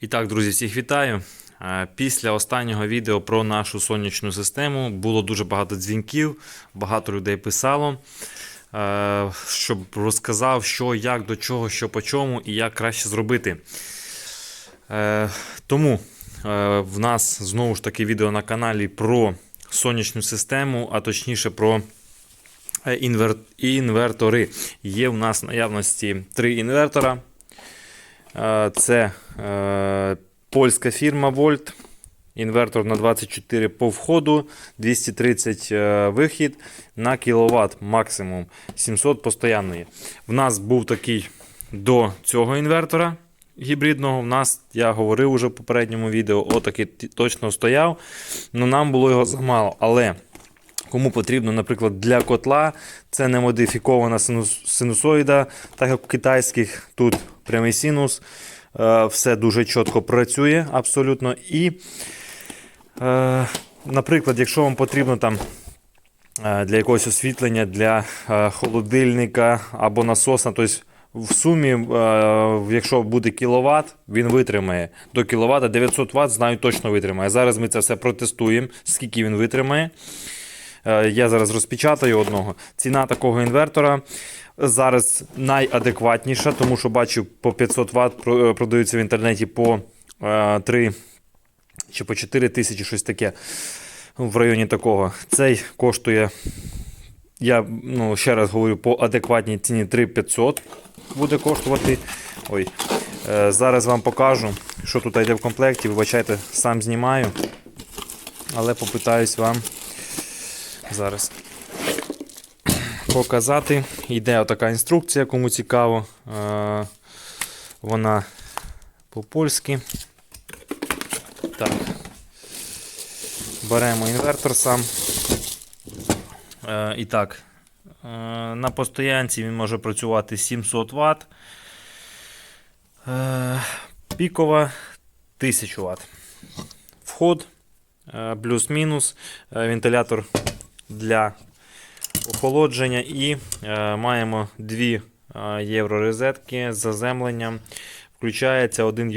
І так, друзі, всіх вітаю. Е, Після останнього відео про нашу сонячну систему було дуже багато дзвінків, багато людей писало, е, щоб розказав, що, як, до чого, що по чому і як краще зробити. Е, Тому в нас знову ж таки відео на каналі про сонячну систему, а точніше про інвер... інвертори. Є в нас наявності три інвертора. Е, Це е, польська фірма Volt. Інвертор на 24 по входу, 230 е, вихід на кіловат максимум, 700 постоянної. В нас був такий до цього інвертора гібридного. В нас, я говорив уже в попередньому відео, отакий точно стояв. Ну нам було його замало. Але Кому потрібно, наприклад, для котла, це не модифікована синус- синусоїда, так як у китайських тут прямий синус, е, все дуже чітко працює абсолютно. І, е, наприклад, якщо вам потрібно там е, для якогось освітлення, для холодильника або насоса, тобто в сумі, якщо буде кіловат, він витримає. До кіловата 900 Вт, знаю, точно витримає. Зараз ми це все протестуємо, скільки він витримає. Е, Я зараз розпечатаю одного. Ціна такого інвертора зараз найадекватніша, тому що бачу по 500 Вт е, продаються в інтернеті по е, 3 чи по 4 тисячі, щось таке в районі такого. Цей коштує, я ну, ще раз говорю, по адекватній ціні 3500 буде коштувати. Ой. Е, Зараз вам покажу, що тут йде в комплекті. Вибачайте, сам знімаю, але попитаюсь вам зараз показати. Йде отака інструкція, кому цікаво. Е, Вона по-польськи. Так. Беремо інвертор сам. Е, І так, е, на постоянці він може працювати 700 Вт. Пікова 1000 Вт. Вход плюс-мінус, вентилятор для охолодження і е, маємо дві е, євро розетки з заземленням. Включається один е,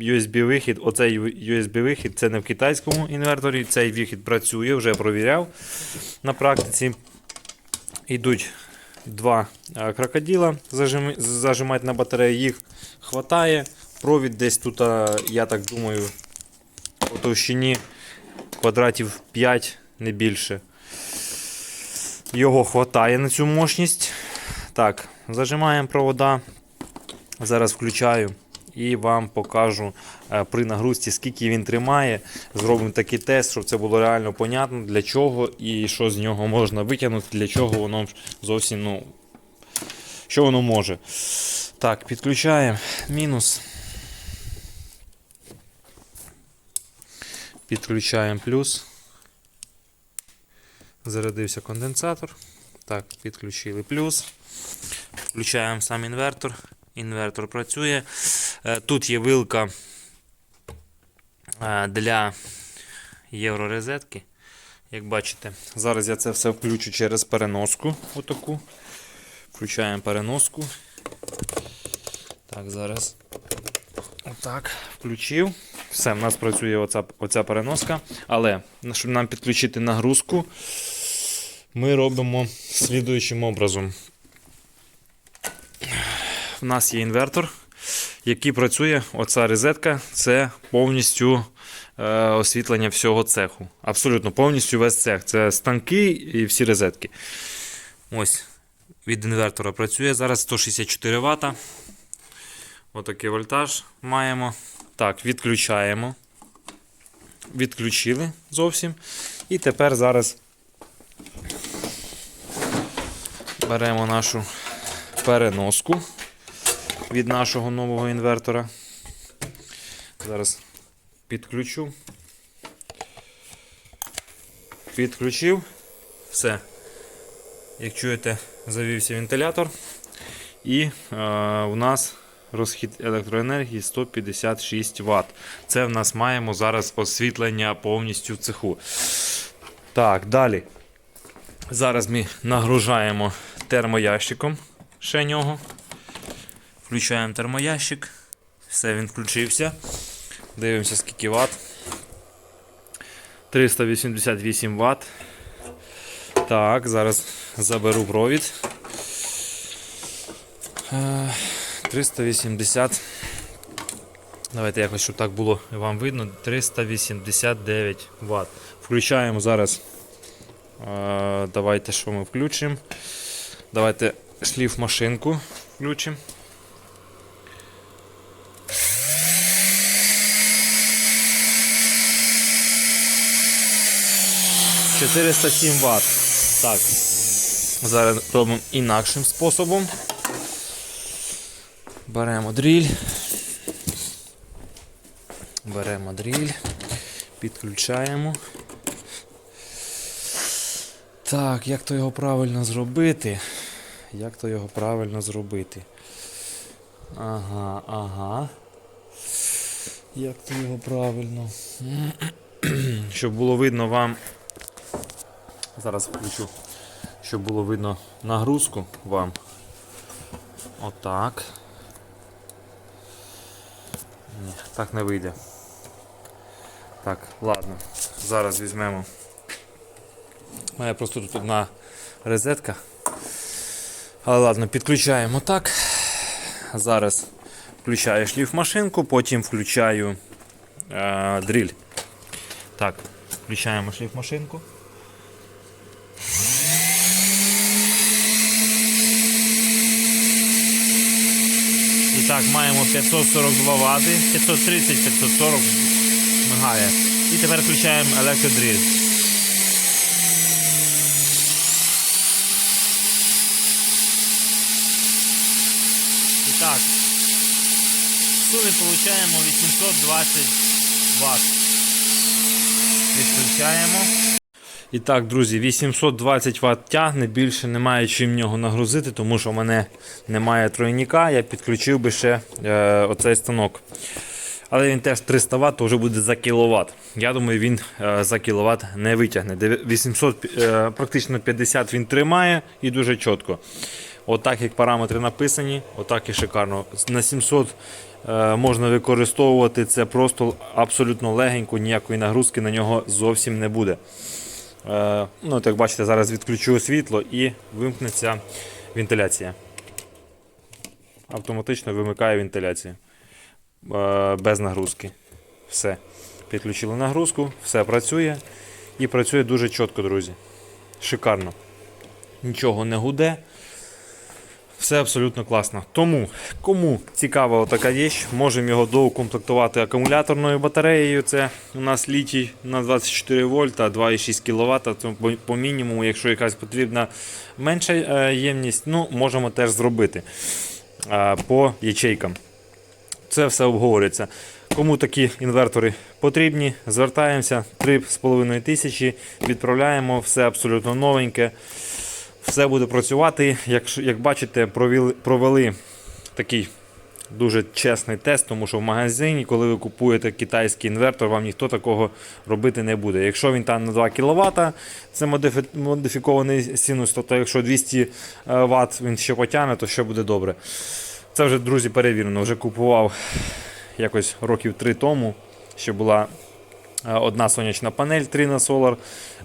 USB-вихід. Оцей USB-вихід це не в китайському інверторі. Цей вихід працює, вже провіряв на практиці. Йдуть два е, крокодила зажимати на батарею. Їх хватає. Провід десь тут, е, я так думаю, у товщині квадратів 5, не більше. Його хватає на цю мощність. Так, зажимаємо провода. Зараз включаю і вам покажу е, при нагрузці, скільки він тримає. Зробимо такий тест, щоб це було реально понятно, для чого і що з нього можна витягнути, для чого воно зовсім, ну, що воно може. Так, підключаємо мінус. Підключаємо плюс. Зарядився конденсатор. Так, підключили плюс. Включаємо сам інвертор. Інвертор працює. Е, Тут є вилка е, для єврорезетки. Як бачите, зараз я це все включу через переноску. Отаку. Включаємо переноску. Так, зараз. Отак, включив. Все, в нас працює оця, оця переноска. Але щоб нам підключити нагрузку, ми робимо слідуючим образом. В нас є інвертор, який працює. Оця розетка це повністю е, освітлення всього цеху. Абсолютно повністю весь цех. Це станки і всі розетки. Ось від інвертора працює. Зараз 164 Вт. Отакий вольтаж маємо. Так, відключаємо. Відключили зовсім. І тепер зараз беремо нашу переноску від нашого нового інвертора. Зараз підключу. Підключив. Все. Як чуєте, завівся вентилятор. І е, у нас розхід електроенергії 156 Вт. Це в нас маємо зараз освітлення повністю в цеху. Так, далі. Зараз ми нагружаємо термоящиком ще нього. Включаємо термоящик. Все, він включився. Дивимося, скільки ватт. 388 Вт. Так, зараз заберу провід. Е, 380. Давайте якось, щоб так було вам видно. 389 Вт. Включаємо зараз. Давайте що ми включимо. Давайте шліф машинку включимо. – 407 Вт. Так. Зараз робимо інакшим способом. Беремо дріль. Беремо дріль, підключаємо. Так, як то його правильно зробити? Як то його правильно зробити? Ага, ага. Як то його правильно? Щоб було видно вам. Зараз включу. Щоб було видно нагрузку вам. Отак. Ні, так не вийде. Так, ладно. Зараз візьмемо. У мене просто тут одна розетка. Але ладно, підключаємо так. Зараз включаю шліф машинку, потім включаю е, дріль. Так, включаємо шліф так, маємо 542 Вт, 530-540 мигає. І тепер включаємо електродріль. І так, в сумі отримуємо 820 Вт. Відключаємо. І так, друзі, 820 Вт тягне, більше немає чим нього нагрузити, тому що в мене немає тройника, я підключив би ще е, оцей станок. Але він теж 300 Вт, то вже буде за кіловат. Я думаю, він е, за кіловат не витягне. 800, е, практично 50 він тримає і дуже чітко. Отак, як параметри написані, отак і шикарно. На 700 е, можна використовувати це просто абсолютно легенько, ніякої нагрузки на нього зовсім не буде. Е, ну, от як бачите, зараз відключу світло і вимкнеться вентиляція. Автоматично вимикає вентиляцію. Е, без нагрузки. Все. Підключили нагрузку, все працює. І працює дуже чітко, друзі. Шикарно. Нічого не гуде. Все абсолютно класно. Тому, кому цікава така річ, можемо його доукомплектувати акумуляторною батареєю. Це у нас літій на 24 вольта, 2,6 кВт. Це по, мінімуму, якщо якась потрібна менша е, ємність, ну, можемо теж зробити е, по ячейкам. Це все обговорюється. Кому такі інвертори потрібні, звертаємося 3,5 тисячі, відправляємо, все абсолютно новеньке. Все буде працювати. Як, як бачите, провели, провели такий дуже чесний тест, тому що в магазині, коли ви купуєте китайський інвертор, вам ніхто такого робити не буде. Якщо він там на 2 кВт, це модифі- модифікований синус, тобто якщо 200 Вт він ще потягне, то ще буде добре. Це вже, друзі, перевірено. Вже купував якось років три тому, ще була е, одна сонячна панель 3 на Solar.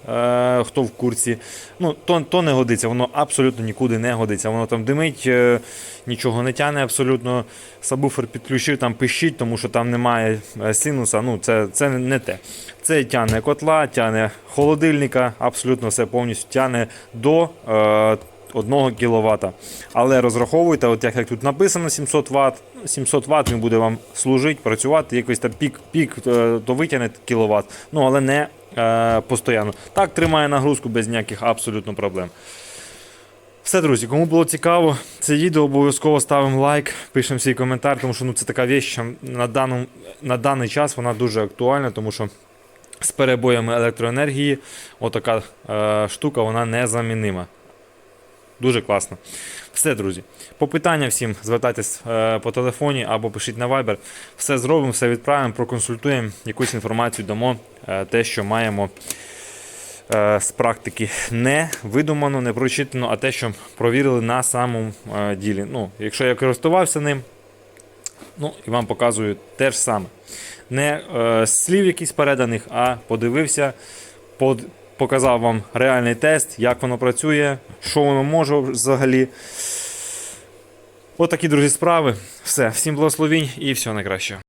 Е, хто в курсі. Ну, то, то не годиться, воно абсолютно нікуди не годиться. Воно там димить, е, нічого не тягне абсолютно. Сабвуфер підключив, там пищить, тому що там немає е, синуса. Ну, це, це не те. Це тягне котла, тягне холодильника, абсолютно все повністю тягне до. Е, 1 кВт. Але розраховуйте, от як, тут написано 700 Вт, 700 Вт він буде вам служити, працювати, якийсь там пік, пік е, то витягне кВт, ну але не е, постійно. Так тримає нагрузку без ніяких абсолютно проблем. Все, друзі, кому було цікаво, це відео обов'язково ставимо лайк, пишемо свій коментар, тому що ну, це така вещь, що на, даному, на даний час вона дуже актуальна, тому що з перебоями електроенергії отака е, штука вона незамінима. Дуже класно. Все, друзі. По питанням всім звертайтесь е, по телефоні або пишіть на Viber. Все зробимо, все відправимо, проконсультуємо, якусь інформацію дамо, е, те, що маємо е, з практики. Не видумано, не прочитано, а те, що провірили на самому ділі. Ну, якщо я користувався ним, Ну, і вам показую те ж саме. Не з слів якихось переданих, а подивився, под, показав вам реальний тест, як воно працює, що воно може взагалі. От такі, друзі, справи. Все, всім благословінь і всього найкращого.